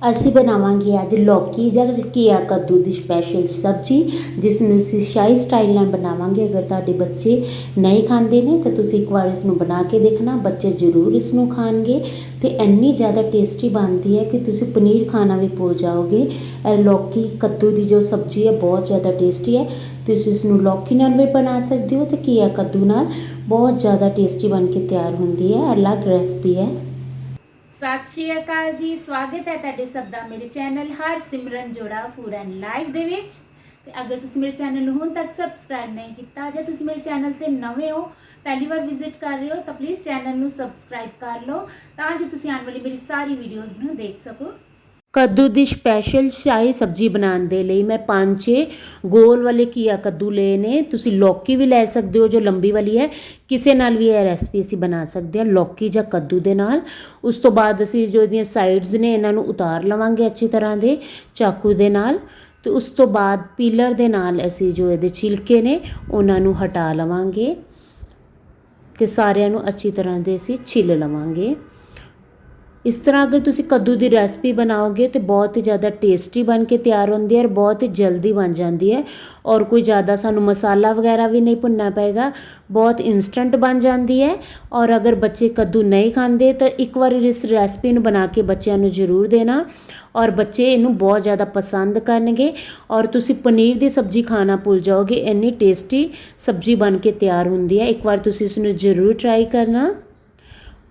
ਅਸੀਂ ਬਣਾਵਾਂਗੇ ਅੱਜ ਲੌਕੀ ਜਾਂ ਘੀਆ ਕੱਦੂ ਦੀ ਸਪੈਸ਼ਲ ਸਬਜ਼ੀ ਜਿਸ ਨੂੰ ਅਸੀਂ ਸ਼ਾਹੀ ਸਟਾਈਲ ਨਾਲ ਬਣਾਵਾਂਗੇ। ਅਗਰ ਤੁਹਾਡੇ ਬੱਚੇ ਨਹੀਂ ਖਾਂਦੇ ਨੇ, ਤਾਂ ਤੁਸੀਂ ਇੱਕ ਵਾਰ ਇਸ ਨੂੰ ਬਣਾ ਕੇ ਦੇਖਣਾ। ਬੱਚੇ ਜ਼ਰੂਰ ਇਸ ਨੂੰ ਖਾਣਗੇ ਤੇ ਇੰਨੀ ਜ਼ਿਆਦਾ ਟੇਸਟੀ ਬਣਦੀ ਹੈ ਕਿ ਤੁਸੀਂ ਪਨੀਰ ਖਾਣਾ ਵੀ ਭੁੱਲ ਜਾਓਗੇ। ਇਹ ਲੌਕੀ ਕੱਦੂ ਦੀ ਜੋ ਸਬਜ਼ੀ ਹੈ, ਬਹੁਤ ਜ਼ਿਆਦਾ ਟੇਸਟੀ ਹੈ। ਤੁਸੀਂ ਇਸ ਨੂੰ ਲੌਕੀ ਨਾਲ ਵੀ ਬਣਾ ਸਕਦੇ ਹੋ ਤੇ ਘੀਆ ਕੱਦੂ ਨਾਲ ਬਹੁਤ ਜ਼ਿਆਦਾ ਟੇਸਟੀ ਬਣ ਕੇ ਤਿਆਰ ਹੁੰਦੀ ਹੈ। ਅਲੱਗ ਰੈਸਪੀ ਹੈ। ਸ਼੍ਰੀ ਅਕਾਲ ਜੀ। ਸਵਾਗਤ ਹੈ ਤੁਹਾਡੇ ਸਭ ਦਾ ਮੇਰੇ ਚੈਨਲ ਹਰ ਸਿਮਰਨ ਜੋੜਾ ਫੂਡ ਐਂਡ ਲਾਈਫ ਦੇ ਵਿੱਚ। ਤੇ ਅਗਰ ਤੁਸੀਂ ਮੇਰੇ ਚੈਨਲ ਨੂੰ ਹੁਣ ਤੱਕ ਸਬਸਕ੍ਰਾਈਬ ਨਹੀਂ ਕੀਤਾ, ਜਾਂ ਤੁਸੀਂ ਮੇਰੇ ਚੈਨਲ ਤੇ ਨਵੇਂ ਹੋ, ਪਹਿਲੀ ਵਾਰ ਵਿਜ਼ਿਟ ਕਰ ਰਹੇ ਹੋ, ਤਾਂ ਪਲੀਜ਼ ਚੈਨਲ ਨੂੰ ਸਬਸਕ੍ਰਾਈਬ ਕਰ ਲਓ, ਤਾਂ ਜੋ ਤੁਸੀਂ ਆਉਣ ਵਾਲੀ ਮੇਰੀ ਸਾਰੀ ਵੀਡੀਓਜ਼ ਨੂੰ ਦੇਖ ਸਕੋ। ਕੱਦੂ ਦੀ ਸਪੈਸ਼ਲ ਸ਼ਾਹੀ ਸਬਜ਼ੀ ਬਣਾਉਣ ਦੇ ਲਈ ਮੈਂ ਪੰਜ ਛੇ ਗੋਲ ਵਾਲੇ ਘੀਆ ਕੱਦੂ ਲਏ ਨੇ। ਤੁਸੀਂ ਲੌਕੀ ਵੀ ਲੈ ਸਕਦੇ ਹੋ ਜੋ ਲੰਬੀ ਵਾਲੀ ਹੈ। ਕਿਸੇ ਨਾਲ ਵੀ ਇਹ ਰੈਸਪੀ ਅਸੀਂ ਬਣਾ ਸਕਦੇ ਹਾਂ, ਲੌਕੀ ਜਾਂ ਕੱਦੂ ਦੇ ਨਾਲ। ਉਸ ਤੋਂ ਬਾਅਦ ਅਸੀਂ ਜੋ ਇਹਦੀਆਂ ਸਾਈਡਸ ਨੇ, ਇਹਨਾਂ ਨੂੰ ਉਤਾਰ ਲਵਾਂਗੇ ਅੱਛੀ ਤਰ੍ਹਾਂ ਦੇ ਚਾਕੂ ਦੇ ਨਾਲ। ਤੇ ਉਸ ਤੋਂ ਬਾਅਦ ਪੀਲਰ ਦੇ ਨਾਲ ਅਸੀਂ ਜੋ ਇਹਦੇ ਛਿਲਕੇ ਨੇ, ਉਹਨਾਂ ਨੂੰ ਹਟਾ ਲਵਾਂਗੇ। ਤੇ ਸਾਰਿਆਂ ਨੂੰ ਅੱਛੀ ਤਰ੍ਹਾਂ ਦੇ ਅਸੀਂ ਛਿੱਲ ਲਵਾਂਗੇ। ਇਸ ਤਰ੍ਹਾਂ ਅਗਰ ਤੁਸੀਂ ਕੱਦੂ ਦੀ ਰੈਸਪੀ ਬਣਾਓਗੇ ਤੇ ਬਹੁਤ ਹੀ ਜ਼ਿਆਦਾ ਟੇਸਟੀ ਬਣ ਕੇ ਤਿਆਰ ਹੁੰਦੀ ਹੈ ਔਰ ਬਹੁਤ ਹੀ ਜਲਦੀ ਬਣ ਜਾਂਦੀ ਹੈ ਔਰ ਕੋਈ ਜ਼ਿਆਦਾ ਸਾਨੂੰ ਮਸਾਲਾ ਵਗੈਰਾ ਵੀ ਨਹੀਂ ਭੁੰਨਣਾ ਪਏਗਾ, ਬਹੁਤ ਇਨਸਟੈਂਟ ਬਣ ਜਾਂਦੀ ਹੈ ਔਰ ਅਗਰ ਬੱਚੇ ਕੱਦੂ ਨਹੀਂ ਖਾਂਦੇ ਤਾਂ ਇੱਕ ਵਾਰ ਇਸ ਰੈਸਪੀ ਨੂੰ ਬਣਾ ਕੇ ਬੱਚਿਆਂ ਨੂੰ ਜ਼ਰੂਰ ਦੇਣਾ ਔਰ ਬੱਚੇ ਇਹਨੂੰ ਬਹੁਤ ਜ਼ਿਆਦਾ ਪਸੰਦ ਕਰਨਗੇ ਔਰ ਤੁਸੀਂ ਪਨੀਰ ਦੀ ਸਬਜ਼ੀ ਖਾਣਾ ਭੁੱਲ ਜਾਓਗੇ, ਇੰਨੀ ਟੇਸਟੀ ਸਬਜ਼ੀ ਬਣ ਕੇ ਤਿਆਰ ਹੁੰਦੀ ਹੈ, ਇੱਕ ਵਾਰ ਤੁਸੀਂ ਇਸ ਨੂੰ ਜ਼ਰੂਰ ਟਰਾਈ ਕਰਨਾ।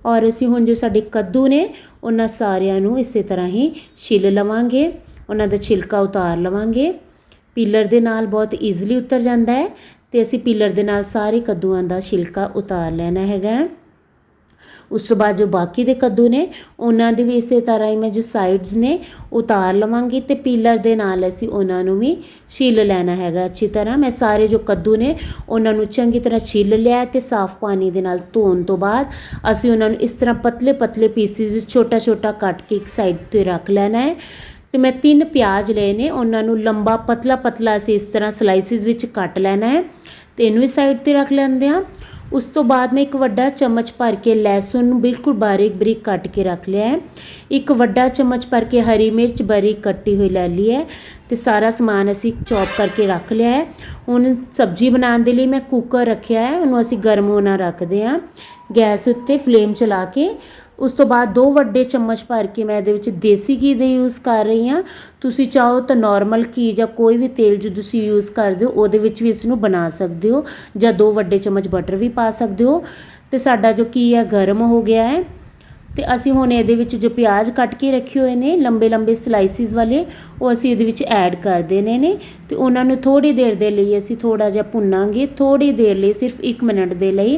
ਔਰ ਅਸੀਂ ਹੁਣ ਜੋ ਸਾਡੇ ਕੱਦੂ ਨੇ, ਉਹਨਾਂ ਸਾਰਿਆਂ ਨੂੰ ਇਸੇ ਤਰ੍ਹਾਂ ਹੀ ਛਿੱਲ ਲਵਾਂਗੇ। ਉਹਨਾਂ ਦਾ ਛਿਲਕਾ ਉਤਾਰ ਲਵਾਂਗੇ। ਪੀਲਰ ਦੇ ਨਾਲ ਬਹੁਤ ਈਜ਼ੀਲੀ ਉਤਰ ਜਾਂਦਾ ਹੈ ਤੇ ਅਸੀਂ ਪੀਲਰ ਦੇ ਨਾਲ ਸਾਰੇ ਕੱਦੂਆਂ ਦਾ ਛਿਲਕਾ ਉਤਾਰ ਲੈਣਾ ਹੈਗਾ ਉਸ ਤੋਂ ਬਾਅਦ ਜੋ ਬਾਕੀ ਦੇ ਕੱਦੂ ਨੇ, ਉਹਨਾਂ ਦੇ ਵੀ ਇਸੇ ਤਰ੍ਹਾਂ ਹੀ ਮੈਂ ਜੋ ਸਾਈਡਸ ਨੇ, ਉਤਾਰ ਲਵਾਂਗੀ ਤੇ ਪੀਲਰ ਦੇ ਨਾਲ ਅਸੀਂ ਉਹਨਾਂ ਨੂੰ ਵੀ ਛਿੱਲ ਲੈਣਾ ਹੈਗਾ। ਅੱਛੀ ਤਰ੍ਹਾਂ ਮੈਂ ਸਾਰੇ ਜੋ ਕੱਦੂ ਨੇ, ਉਹਨਾਂ ਨੂੰ ਚੰਗੀ ਤਰ੍ਹਾਂ ਛਿੱਲ ਲਿਆ ਤੇ ਸਾਫ਼ ਪਾਣੀ ਦੇ ਨਾਲ ਧੋਣ ਤੋਂ ਬਾਅਦ ਅਸੀਂ ਉਹਨਾਂ ਨੂੰ ਇਸ ਤਰ੍ਹਾਂ ਪਤਲੇ ਪਤਲੇ ਪੀਸਿਸ ਵਿੱਚ ਛੋਟਾ ਛੋਟਾ ਕੱਟ ਕੇ ਇੱਕ ਸਾਈਡ ਤੇ ਰੱਖ ਲੈਣਾ ਹੈ। ਤੇ ਮੈਂ ਤਿੰਨ ਪਿਆਜ਼ ਲਏ ਨੇ, ਉਹਨਾਂ ਨੂੰ ਲੰਬਾ ਪਤਲਾ ਪਤਲਾ ਅਸੀਂ ਇਸ ਤਰ੍ਹਾਂ ਸਲਾਈਸਿਸ ਵਿੱਚ ਕੱਟ ਲੈਣਾ ਹੈ ਤੇ ਇਹਨੂੰ ਵੀ ਸਾਈਡ ਤੇ ਰੱਖ ਲੈਂਦੇ ਹਾਂ। ਉਸ ਤੋਂ ਬਾਅਦ ਮੈਂ ਇੱਕ ਵੱਡਾ ਚਮਚ ਭਰ ਕੇ ਲਹਿਸੁਨ ਨੂੰ ਬਿਲਕੁਲ ਬਾਰੀਕ ਬਰੀਕ ਕੱਟ ਕੇ ਰੱਖ ਲਿਆ ਹੈ। ਇੱਕ ਵੱਡਾ ਚਮਚ ਭਰ ਕੇ ਹਰੀ ਮਿਰਚ ਬਾਰੀਕ ਕੱਟੀ ਹੋਈ ਲੈ ਲਈ ਹੈ ਤੇ ਸਾਰਾ ਸਮਾਨ ਅਸੀਂ ਚੌਪ ਕਰਕੇ ਰੱਖ ਲਿਆ ਹੈ। ਹੁਣ ਸਬਜ਼ੀ ਬਣਾਉਣ ਦੇ ਲਈ ਮੈਂ ਕੁੱਕਰ ਰੱਖਿਆ ਹੈ, ਉਹਨੂੰ ਅਸੀਂ ਗਰਮ ਹੋਣਾ ਰੱਖਦੇ ਹਾਂ। ਗੈਸ ਉੱਤੇ ਫਲੇਮ ਚਲਾ ਕੇ ਉਸ ਤੋਂ ਬਾਅਦ ਦੋ ਵੱਡੇ ਚਮਚ ਭਰ ਕੇ ਮੈਂ ਇਹਦੇ ਵਿੱਚ ਦੇਸੀ ਘੀ ਦੇ ਯੂਜ਼ ਕਰ ਰਹੀ ਹਾਂ। ਤੁਸੀਂ ਚਾਹੋ ਤਾਂ ਨੋਰਮਲ ਘੀ ਜਾਂ ਕੋਈ ਵੀ ਤੇਲ ਜੋ ਤੁਸੀਂ ਯੂਜ਼ ਕਰਦੇ ਹੋ, ਉਹਦੇ ਵਿੱਚ ਵੀ ਇਸ ਨੂੰ ਬਣਾ ਸਕਦੇ ਹੋ ਜਾਂ ਦੋ ਵੱਡੇ ਚਮਚ ਬਟਰ ਵੀ ਪਾ ਸਕਦੇ ਹੋ। ਤੇ ਸਾਡਾ ਜੋ ਘੀ ਹੈ, ਗਰਮ ਹੋ ਗਿਆ ਹੈ। ਤੇ ਅਸੀਂ ਹੁਣ ਇਹਦੇ ਵਿੱਚ ਜੋ ਪਿਆਜ਼ ਕੱਟ ਕੇ ਰੱਖੇ ਹੋਏ ਨੇ, ਲੰਬੇ ਲੰਬੇ ਸਲਾਈਸਿਸ ਵਾਲੇ, ਉਹ ਅਸੀਂ ਇਹਦੇ ਵਿੱਚ ਐਡ ਕਰ ਦੇਣੇ ਨੇ ਤੇ ਉਹਨਾਂ ਨੂੰ ਥੋੜੀ ਦੇਰ ਦੇ ਲਈ ਅਸੀਂ ਥੋੜਾ ਜਿਹਾ ਭੁੰਨਾਂਗੇ ਥੋੜੀ ਦੇਰ ਲਈ ਸਿਰਫ 1 ਮਿੰਟ ਦੇ ਲਈ,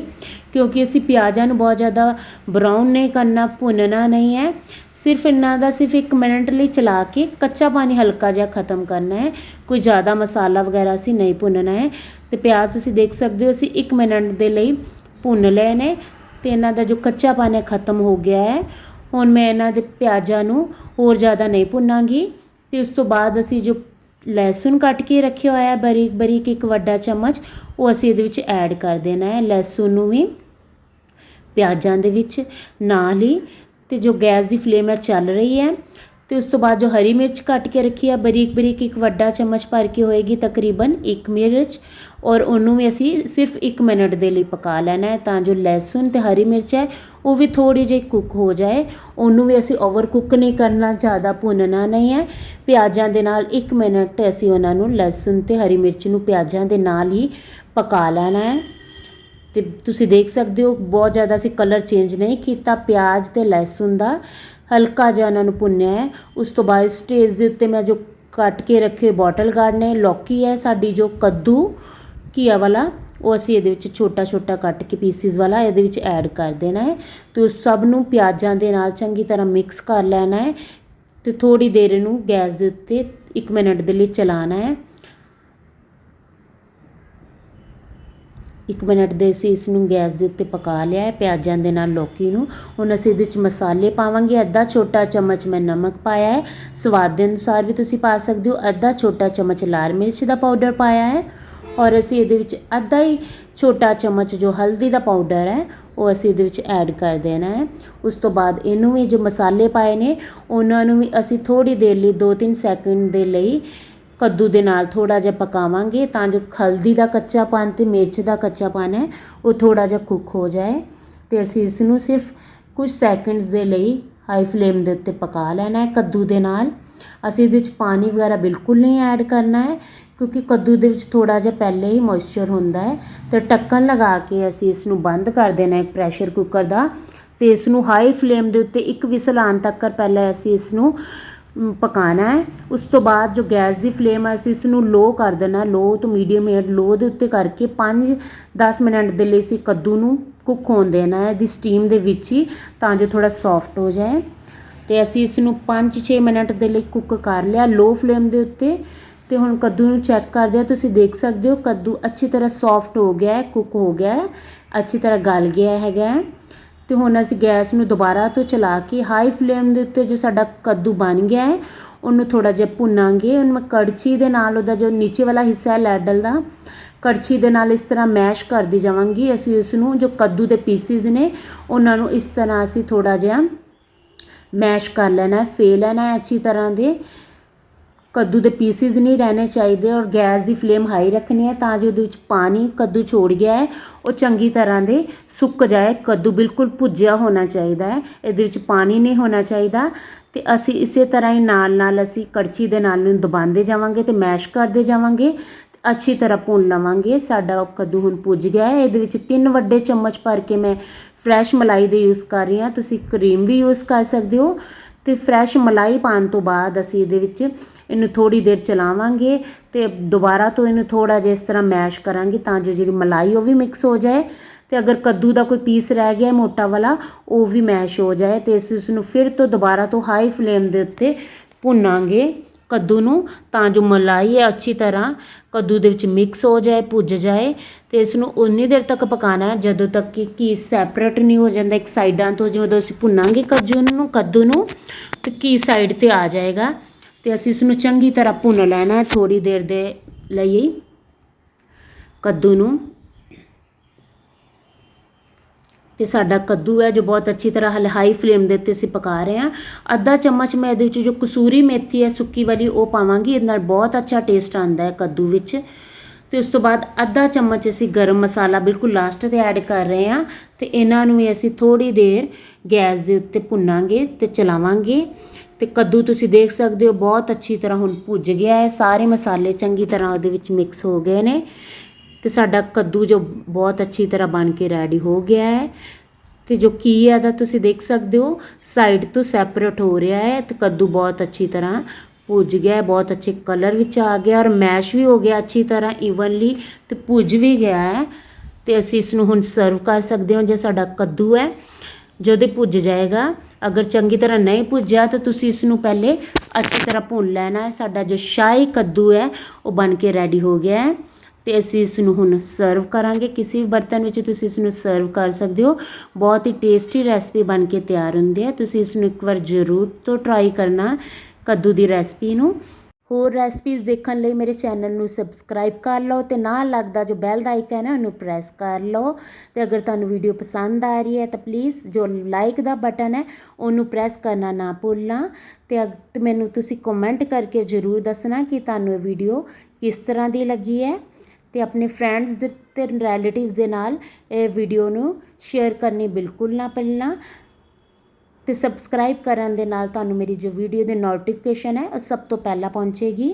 ਕਿਉਂਕਿ ਅਸੀਂ ਪਿਆਜ਼ਾਂ ਨੂੰ ਬਹੁਤ ਜ਼ਿਆਦਾ ਬਰਾਊਨ ਨਹੀਂ ਕਰਨਾ, ਭੁੰਨਣਾ ਨਹੀਂ ਹੈ। ਸਿਰਫ ਇਹਨਾਂ ਦਾ ਸਿਰਫ 1 ਮਿੰਟ ਲਈ ਚਲਾ ਕੇ ਕੱਚਾ ਪਾਣੀ ਹਲਕਾ ਜਿਹਾ ਖਤਮ ਕਰਨਾ ਹੈ। ਕੋਈ ਜ਼ਿਆਦਾ ਮਸਾਲਾ ਵਗੈਰਾ ਅਸੀਂ ਨਹੀਂ ਭੁੰਨਣਾ ਹੈ। ਤੇ ਪਿਆਜ਼ ਤੁਸੀਂ ਦੇਖ ਸਕਦੇ ਹੋ, ਅਸੀਂ 1 ਮਿੰਟ ਦੇ ਲਈ ਭੁੰਨ ਲਏ ਨੇ। ਅਤੇ ਇਹਨਾਂ ਦਾ ਜੋ ਕੱਚਾ ਪਾਣੀ ਖਤਮ ਹੋ ਗਿਆ ਹੈ। ਹੁਣ ਮੈਂ ਇਹਨਾਂ ਦੇ ਪਿਆਜ਼ਾਂ ਨੂੰ ਹੋਰ ਜ਼ਿਆਦਾ ਨਹੀਂ ਭੁੰਨਾਂਗੀ। ਅਤੇ ਉਸ ਤੋਂ ਬਾਅਦ ਅਸੀਂ ਜੋ ਲਹਿਸੁਨ ਕੱਟ ਕੇ ਰੱਖਿਆ ਹੋਇਆ ਬਰੀਕ ਬਰੀਕ ਇੱਕ ਵੱਡਾ ਚਮਚ, ਉਹ ਅਸੀਂ ਇਹਦੇ ਵਿੱਚ ਐਡ ਕਰ ਦੇਣਾ ਹੈ ਲਹਿਸੁਨ ਨੂੰ ਵੀ, ਪਿਆਜ਼ਾਂ ਦੇ ਵਿੱਚ ਨਾਲ ਹੀ। ਅਤੇ ਜੋ ਗੈਸ ਦੀ ਫਲੇਮ ਹੈ, ਚੱਲ ਰਹੀ ਹੈ। ਤੇ ਉਸ ਤੋਂ ਬਾਅਦ ਜੋ ਹਰੀ ਮਿਰਚ ਕੱਟ ਕੇ ਰੱਖੀ ਆ, ਬਰੀਕ ਬਰੀਕ ਇੱਕ ਵੱਡਾ ਚਮਚ ਭਰ ਕੇ ਹੋਏਗੀ ਤਕਰੀਬਨ ਇੱਕ ਮਿਰਚ ਔਰ ਉਹਨੂੰ ਵੀ ਅਸੀਂ ਸਿਰਫ 1 ਮਿੰਟ ਦੇ ਲਈ ਪਕਾ ਲੈਣਾ ਹੈ ਤਾਂ ਜੋ ਲਹਿਸੁਨ ਤੇ ਹਰੀ ਮਿਰਚ ਹੈ, ਉਹ ਵੀ ਥੋੜੀ ਜਿਹੀ ਕੁੱਕ ਹੋ ਜਾਏ। ਉਹਨੂੰ ਵੀ ਅਸੀਂ ਓਵਰ ਕੁੱਕ ਨਹੀਂ ਕਰਨਾ, ਜ਼ਿਆਦਾ ਭੁੰਨਣਾ ਨਹੀਂ ਹੈ। ਪਿਆਜ਼ਾਂ ਦੇ ਨਾਲ 1 ਮਿੰਟ ਅਸੀਂ ਉਹਨਾਂ ਨੂੰ ਲਹਿਸੁਨ ਤੇ ਹਰੀ ਮਿਰਚ ਨੂੰ ਪਿਆਜ਼ਾਂ ਦੇ ਨਾਲ ਹੀ ਪਕਾ ਲੈਣਾ ਹੈ। ਤੇ ਤੁਸੀਂ ਦੇਖ ਸਕਦੇ ਹੋ, ਬਹੁਤ ਜ਼ਿਆਦਾ ਅਸੀਂ ਕਲਰ ਚੇਂਜ ਨਹੀਂ ਕੀਤਾ ਪਿਆਜ਼ ਤੇ ਲਹਿਸੁਨ ਦਾ। ਹਲਕਾ ਜਿਹਾ ਉਹਨਾਂ ਨੂੰ ਭੁੰਨਿਆ ਹੈ। ਉਸ ਤੋਂ ਬਾਅਦ ਸਟੇਜ ਦੇ ਉੱਤੇ ਮੈਂ ਜੋ ਕੱਟ ਕੇ ਰੱਖੇ ਬੋਟਲ ਗਾਰਡ ਨੇ, ਲੌਕੀ ਹੈ ਸਾਡੀ ਜੋ ਕੱਦੂ ਘੀਆ ਵਾਲਾ, ਉਹ ਅਸੀਂ ਇਹਦੇ ਵਿੱਚ ਛੋਟਾ ਛੋਟਾ ਕੱਟ ਕੇ ਪੀਸਿਸ ਵਾਲਾ ਇਹਦੇ ਵਿੱਚ ਐਡ ਕਰ ਦੇਣਾ ਹੈ। ਤੇ ਉਸ ਸਭ ਨੂੰ ਪਿਆਜ਼ਾਂ ਦੇ ਨਾਲ ਚੰਗੀ ਤਰ੍ਹਾਂ ਮਿਕਸ ਕਰ ਲੈਣਾ ਹੈ ਤੇ ਥੋੜੀ ਦੇਰ ਇਹਨੂੰ ਗੈਸ ਦੇ ਉੱਤੇ 1 ਮਿੰਟ ਦੇ ਲਈ ਚਲਾਣਾ ਹੈ। ਇੱਕ ਮਿੰਟ ਦੇ ਅਸੀਂ ਇਸ ਨੂੰ ਗੈਸ ਦੇ ਉੱਤੇ ਪਕਾ ਲਿਆ ਹੈ, ਪਿਆਜ਼ਾਂ ਦੇ ਨਾਲ ਲੌਕੀ ਨੂੰ। ਹੁਣ ਅਸੀਂ ਇਹਦੇ ਵਿੱਚ ਮਸਾਲੇ ਪਾਵਾਂਗੇ। ਅੱਧਾ ਛੋਟਾ ਚਮਚ ਮੈਂ ਨਮਕ ਪਾਇਆ ਹੈ। ਸਵਾਦ ਦੇ ਅਨੁਸਾਰ ਵੀ ਤੁਸੀਂ ਪਾ ਸਕਦੇ ਹੋ। ਅੱਧਾ ਛੋਟਾ ਚਮਚ ਲਾਲ ਮਿਰਚ ਦਾ ਪਾਊਡਰ ਪਾਇਆ ਹੈ ਔਰ ਅਸੀਂ ਇਹਦੇ ਵਿੱਚ ਅੱਧਾ ਹੀ ਛੋਟਾ ਚਮਚ ਜੋ ਹਲਦੀ ਦਾ ਪਾਊਡਰ ਹੈ, ਉਹ ਅਸੀਂ ਇਹਦੇ ਵਿੱਚ ਐਡ ਕਰ ਦੇਣਾ ਹੈ। ਉਸ ਤੋਂ ਬਾਅਦ ਇਹਨੂੰ ਵੀ ਜੋ ਮਸਾਲੇ ਪਾਏ ਨੇ, ਉਹਨਾਂ ਨੂੰ ਵੀ ਅਸੀਂ ਥੋੜੀ ਦੇਰ ਲਈ 2-3 ਸੈਕਿੰਡ ਦੇ ਲਈ ਕੱਦੂ ਦੇ ਨਾਲ ਥੋੜ੍ਹਾ ਜਿਹਾ ਪਕਾਵਾਂਗੇ ਤਾਂ ਜੋ ਹਲਦੀ ਦਾ ਕੱਚਾਪਨ ਅਤੇ ਮਿਰਚ ਦਾ ਕੱਚਾਪਨ ਹੈ, ਉਹ ਥੋੜ੍ਹਾ ਜਿਹਾ ਕੁੱਕ ਹੋ ਜਾਏ। ਅਤੇ ਅਸੀਂ ਇਸ ਨੂੰ ਸਿਰਫ ਕੁਝ ਸੈਕਿੰਡਸ ਦੇ ਲਈ ਹਾਈ ਫਲੇਮ ਦੇ ਉੱਤੇ ਪਕਾ ਲੈਣਾ ਹੈ ਕੱਦੂ ਦੇ ਨਾਲ। ਅਸੀਂ ਇਹਦੇ ਵਿੱਚ ਪਾਣੀ ਵਗੈਰਾ ਬਿਲਕੁਲ ਨਹੀਂ ਐਡ ਕਰਨਾ ਹੈ, ਕਿਉਂਕਿ ਕੱਦੂ ਦੇ ਵਿੱਚ ਥੋੜ੍ਹਾ ਜਿਹਾ ਪਹਿਲੇ ਹੀ ਮੋਇਸਚਰ ਹੁੰਦਾ ਹੈ। ਤੇ ਢੱਕਣ ਲਗਾ ਕੇ ਅਸੀਂ ਇਸ ਨੂੰ ਬੰਦ ਕਰ ਦੇਣਾ ਹੈ ਪ੍ਰੈਸ਼ਰ ਕੁੱਕਰ ਦਾ। ਅਤੇ ਇਸ ਨੂੰ ਹਾਈ ਫਲੇਮ ਦੇ ਉੱਤੇ ਇੱਕ ਵਿਸਲ ਆਉਣ ਤੱਕ ਪਹਿਲਾਂ ਅਸੀਂ ਇਸ ਨੂੰ ਪਕਾਉਣਾ ਹੈ। ਉਸ ਤੋਂ ਬਾਅਦ ਜੋ ਗੈਸ ਦੀ ਫਲੇਮ ਹੈ ਅਸੀਂ ਇਸ ਨੂੰ ਲੋ ਕਰ ਦੇਣਾ। ਲੋਅ ਤੋਂ ਮੀਡੀਅਮ ਹੀਟ ਲੋਅ ਦੇ ਉੱਤੇ ਕਰਕੇ ਪੰਜ ਦਸ ਮਿੰਟ ਦੇ ਲਈ ਅਸੀਂ ਕੱਦੂ ਨੂੰ ਕੁੱਕ ਹੋਣ ਦੇਣਾ ਹੈ ਦੀ ਸਟੀਮ ਦੇ ਵਿੱਚ ਹੀ, ਤਾਂ ਜੋ ਥੋੜ੍ਹਾ ਸੌਫਟ ਹੋ ਜਾਏ। ਅਤੇ ਅਸੀਂ ਇਸ ਨੂੰ 5-6 ਮਿੰਟ ਦੇ ਲਈ ਕੁੱਕ ਕਰ ਲਿਆ ਲੋ ਫਲੇਮ ਦੇ ਉੱਤੇ। ਅਤੇ ਹੁਣ ਕੱਦੂ ਨੂੰ ਚੈੱਕ ਕਰਦੇ ਆ ਤੁਸੀਂ ਦੇਖ ਸਕਦੇ ਹੋ ਕੱਦੂ ਅੱਛੀ ਤਰ੍ਹਾਂ ਸੌਫਟ ਹੋ ਗਿਆ ਹੈ, ਕੁੱਕ ਹੋ ਗਿਆ ਹੈ, ਅੱਛੀ ਤਰ੍ਹਾਂ ਗਲ ਗਿਆ ਹੈਗਾ ਅਤੇ ਹੁਣ ਅਸੀਂ ਗੈਸ ਨੂੰ ਦੁਬਾਰਾ ਤੋਂ ਚਲਾ ਕੇ ਹਾਈ ਫਲੇਮ ਦੇ ਉੱਤੇ ਜੋ ਸਾਡਾ ਕੱਦੂ ਬਣ ਗਿਆ ਹੈ, ਉਹਨੂੰ ਥੋੜ੍ਹਾ ਜਿਹਾ ਭੁੰਨਾਂਗੇ। ਉਹਨੂੰ ਮੈਂ ਕੜਛੀ ਦੇ ਨਾਲ ਉਹਦਾ ਜੋ ਨੀਚੇ ਵਾਲਾ ਹਿੱਸਾ ਹੈ ਲੈਡਲ ਦਾ, ਕੜਛੀ ਦੇ ਨਾਲ ਇਸ ਤਰ੍ਹਾਂ ਮੈਸ਼ ਕਰਦੀ ਜਾਵਾਂਗੀ। ਅਸੀਂ ਉਸ ਨੂੰ ਜੋ ਕੱਦੂ ਦੇ ਪੀਸਿਸ ਨੇ, ਉਹਨਾਂ ਨੂੰ ਇਸ ਤਰ੍ਹਾਂ ਅਸੀਂ ਥੋੜ੍ਹਾ ਜਿਹਾ ਮੈਸ਼ ਕਰ ਲੈਣਾ ਫੇ ਲੈਣਾ ਅੱਛੀ ਤਰ੍ਹਾਂ ਦੇ। ਕੱਦੂ ਦੇ ਪੀਸਿਸ ਨਹੀਂ ਰਹਿਣੇ ਚਾਹੀਦੇ ਔਰ ਗੈਸ ਦੀ ਫਲੇਮ ਹਾਈ ਰੱਖਣੀ ਹੈ ਤਾਂ ਜੋ ਉਹਦੇ ਵਿੱਚ ਪਾਣੀ ਕੱਦੂ ਛੋੜ ਗਿਆ ਹੈ, ਉਹ ਚੰਗੀ ਤਰ੍ਹਾਂ ਦੇ ਸੁੱਕ ਜਾਏ, ਕੱਦੂ ਬਿਲਕੁਲ ਭੁੱਜਿਆ ਹੋਣਾ ਚਾਹੀਦਾ ਹੈ, ਇਹਦੇ ਵਿੱਚ ਪਾਣੀ ਨਹੀਂ ਹੋਣਾ ਚਾਹੀਦਾ ਤੇ ਅਸੀਂ ਇਸੇ ਤਰ੍ਹਾਂ ਹੀ ਨਾਲ ਨਾਲ ਅਸੀਂ ਕੜਛੀ ਦੇ ਨਾਲ ਨੂੰ ਦਬਾਉਂਦੇ ਜਾਵਾਂਗੇ ਤੇ ਮੈਸ਼ ਕਰਦੇ ਜਾਵਾਂਗੇ ਤੇ ਅੱਛੀ ਤਰ੍ਹਾਂ ਭੁੰਨ ਲਵਾਂਗੇ, ਸਾਡਾ ਕੱਦੂ ਹੁਣ ਪੁੱਜ ਗਿਆ ਹੈ, ਇਹਦੇ ਵਿੱਚ ਤਿੰਨ ਵੱਡੇ ਚਮਚ ਭਰ ਕੇ ਮੈਂ ਫਰੈਸ਼ ਮਲਾਈ ਦੇ ਯੂਜ਼ ਕਰ ਰਹੀ ਹਾਂ, ਤੁਸੀਂ ਕਰੀਮ ਵੀ ਯੂਜ਼ ਕਰ ਸਕਦੇ ਹੋ ਤੇ ਫਰੈਸ਼ ਮਲਾਈ ਪਾਉਣ ਤੋਂ ਬਾਅਦ ਅਸੀਂ ਇਹਦੇ ਵਿੱਚ ਇਹਨੂੰ ਥੋੜੀ ਦੇਰ ਚਲਾਵਾਂਗੇ ਤੇ ਦੁਬਾਰਾ ਤੋਂ ਇਹਨੂੰ ਥੋੜਾ ਜਿਹਾ ਇਸ ਤਰ੍ਹਾਂ ਮੈਸ਼ ਕਰਾਂਗੇ ਤਾਂ ਜੋ ਜਿਹੜੀ ਮਲਾਈ ਉਹ ਵੀ ਮਿਕਸ ਹੋ ਜਾਏ ਤੇ ਅਗਰ ਕੱਦੂ ਦਾ ਕੋਈ ਪੀਸ ਰਹਿ ਗਿਆ ਮੋਟਾ ਵਾਲਾ, ਉਹ ਵੀ ਮੈਸ਼ ਹੋ ਜਾਏ ਤੇ ਅਸੀਂ ਉਸ ਨੂੰ ਫਿਰ ਤੋਂ ਦੁਬਾਰਾ ਤੋਂ ਹਾਈ ਫਲੇਮ ਦੇ ਉੱਤੇ ਭੁੰਨਾਂਗੇ ਕੱਦੂ ਨੂੰ ਤਾਂ ਜੋ ਮਲਾਈ ਹੈ ਅੱਛੀ ਤਰ੍ਹਾਂ ਕੱਦੂ ਦੇ ਵਿੱਚ ਮਿਕਸ ਹੋ ਜਾਏ, ਭੁੱਜ ਜਾਏ ਤੇ ਇਸ ਨੂੰ ਉਨੀ ਦੇਰ ਤੱਕ ਪਕਾਉਣਾ ਹੈ, ਜਦੋਂ ਤੱਕ ਕਿ ਕੀ ਸੈਪਰੇਟ ਨਹੀਂ ਹੋ ਜਾਂਦਾ, ਇੱਕ ਸਾਈਡਾਂ ਤੋਂ ਜਦੋਂ ਅਸੀਂ ਭੁੰਨਾਂਗੇ ਕੱਦੂ ਨੂੰ ਕੱਦੂ ਨੂੰ ਤੇ ਕੀ ਸਾਈਡ ਤੇ ਆ ਜਾਏਗਾ। ਤੇ ਅਸੀਂ ਇਸ ਨੂੰ ਚੰਗੀ ਤਰ੍ਹਾਂ ਭੁੰਨ ਲੈਣਾ ਹੈ ਥੋੜੀ ਦੇਰ ਦੇ ਲਈ। ਕੱਦੂ ਨੂੰ। ਤੇ ਸਾਡਾ ਕੱਦੂ ਹੈ ਜੋ ਬਹੁਤ ਅੱਛੀ ਤਰ੍ਹਾਂ ਹਲ ਹਾਈ ਫਲੇਮ ਦੇ ਉੱਤੇ ਅਸੀਂ ਪਕਾ ਰਹੇ ਹਾਂ। ਅੱਧਾ ਚਮਚ ਮੈਂ ਇਹਦੇ ਵਿੱਚ ਜੋ ਕਸੂਰੀ ਮੇਥੀ ਹੈ, ਸੁੱਕੀ ਵਾਲੀ, ਉਹ ਪਾਵਾਂਗੀ। ਇਹਦੇ ਨਾਲ ਬਹੁਤ ਅੱਛਾ ਟੇਸਟ ਆਉਂਦਾ ਹੈ ਕੱਦੂ ਵਿੱਚ। ਤੇ ਉਸ ਤੋਂ ਬਾਅਦ ਅੱਧਾ ਚਮਚ ਅਸੀਂ ਗਰਮ ਮਸਾਲਾ ਬਿਲਕੁਲ ਲਾਸਟ ਤੇ ਐਡ ਕਰ ਰਹੇ ਹਾਂ। ਤੇ ਇਹਨਾਂ ਨੂੰ ਵੀ ਅਸੀਂ ਥੋੜੀ ਦੇਰ ਗੈਸ ਦੇ ਉੱਤੇ ਭੁੰਨਾਂਗੇ ਤੇ ਚਲਾਵਾਂਗੇ। ਤੇ ਕੱਦੂ ਤੁਸੀਂ ਦੇਖ ਸਕਦੇ ਹੋ, ਬਹੁਤ ਅੱਛੀ ਤਰ੍ਹਾਂ ਹੁਣ ਭੁੱਜ ਗਿਆ ਹੈ। ਸਾਰੇ ਮਸਾਲੇ ਚੰਗੀ ਤਰ੍ਹਾਂ ਉਹਦੇ ਵਿੱਚ ਮਿਕਸ ਹੋ ਗਏ ਨੇ ਤੇ ਸਾਡਾ ਕੱਦੂ ਜੋ ਬਹੁਤ ਅੱਛੀ ਤਰ੍ਹਾਂ ਬਣ ਕੇ ਰੈਡੀ ਹੋ ਗਿਆ ਹੈ। ਤੇ ਜੋ ਕੀ ਹੈ ਦਾ ਤੁਸੀਂ ਦੇਖ ਸਕਦੇ ਹੋ ਸਾਈਡ ਤੋਂ ਸੈਪਰੇਟ ਹੋ ਰਿਹਾ ਹੈ ਤੇ ਕੱਦੂ ਬਹੁਤ ਅੱਛੀ ਤਰ੍ਹਾਂ ਭੁੱਜ ਗਿਆ ਬਹੁਤ ਅੱਛੇ ਕਲਰ ਵਿੱਚ ਆ ਗਿਆ ਔਰ ਮੈਸ਼ ਵੀ ਹੋ ਗਿਆ ਅੱਛੀ ਤਰ੍ਹਾਂ ਈਵਨਲੀ ਤੇ ਭੁੱਜ ਵੀ ਗਿਆ ਹੈ। ਤੇ ਅਸੀਂ ਇਸ ਨੂੰ ਹੁਣ ਸਰਵ ਕਰ ਸਕਦੇ ਹਾਂ, ਜੇ ਸਾਡਾ ਕੱਦੂ ਹੈ। ਜਦੋਂ ਭੁੱਜ ਜਾਏਗਾ, ਅਗਰ ਚੰਗੀ ਤਰ੍ਹਾਂ ਨਹੀਂ ਭੁੱਜਿਆ ਤਾਂ ਤੁਸੀਂ ਇਸ ਨੂੰ ਪਹਿਲੇ ਅੱਛੀ ਤਰ੍ਹਾਂ ਭੁੰਨ ਲੈਣਾ ਹੈ। ਸਾਡਾ ਜੋ ਸ਼ਾਹੀ ਕੱਦੂ ਹੈ, ਉਹ ਬਣ ਕੇ ਰੈਡੀ ਹੋ ਗਿਆ ਹੈ। ਅਤੇ ਅਸੀਂ ਇਸ ਨੂੰ ਹੁਣ ਸਰਵ ਕਰਾਂਗੇ। ਕਿਸੇ ਵੀ ਬਰਤਨ ਵਿੱਚ ਤੁਸੀਂ ਇਸ ਨੂੰ ਸਰਵ ਕਰ ਸਕਦੇ ਹੋ। ਬਹੁਤ ਹੀ ਟੇਸਟੀ ਰੈਸਪੀ ਬਣ ਕੇ ਤਿਆਰ ਹੁੰਦੀ ਹੈ ਤੁਸੀਂ ਇਸ ਨੂੰ ਇੱਕ ਵਾਰ ਜ਼ਰੂਰ ਤੋਂ ਟਰਾਈ ਕਰਨਾ ਕੱਦੂ ਦੀ ਰੈਸਪੀ ਨੂੰ। ਹੋਰ ਰੈਸਪੀਜ਼ ਦੇਖਣ ਲਈ ਮੇਰੇ ਚੈਨਲ ਨੂੰ ਸਬਸਕ੍ਰਾਈਬ ਕਰ ਲਓ ਤੇ ਨਾਲ ਲੱਗਦਾ ਜੋ ਬੈਲ ਦਾ ਆਈਕਨ ਹੈ ਉਹਨੂੰ ਪ੍ਰੈਸ ਕਰ ਲਓ। ਤੇ ਅਗਰ ਤੁਹਾਨੂੰ ਵੀਡੀਓ ਪਸੰਦ ਆ ਰਹੀ ਹੈ ਤਾਂ ਪਲੀਜ਼ ਜੋ ਲਾਈਕ ਦਾ ਬਟਨ ਹੈ ਉਹਨੂੰ ਪ੍ਰੈਸ ਕਰਨਾ ਨਾ ਭੁੱਲਣਾ। ਤੇ ਅਗ- ਮੈਨੂੰ ਤੁਸੀਂ ਕਮੈਂਟ ਕਰਕੇ ਜ਼ਰੂਰ ਦੱਸਣਾ ਕਿ ਤੁਹਾਨੂੰ ਇਹ ਵੀਡੀਓ ਕਿਸ ਤਰ੍ਹਾਂ ਦੀ ਲੱਗੀ ਹੈ। ਤੇ ਆਪਣੇ ਫਰੈਂਡਸ ਦੇ ਤੇ ਰਿਲੇਟਿਵਸ ਦੇ ਨਾਲ ਇਹ ਵੀਡੀਓ ਨੂੰ ਸ਼ੇਅਰ ਕਰਨੀ ਬਿਲਕੁਲ ਨਾ ਭੁੱਲਣਾ। ਅਤੇ ਸਬਸਕ੍ਰਾਈਬ ਕਰਨ ਦੇ ਨਾਲ ਤੁਹਾਨੂੰ ਮੇਰੀ ਜੋ ਵੀਡੀਓ ਦੀ ਨੋਟੀਫਿਕੇਸ਼ਨ ਹੈ, ਉਹ ਸਭ ਤੋਂ ਪਹਿਲਾਂ ਪਹੁੰਚੇਗੀ।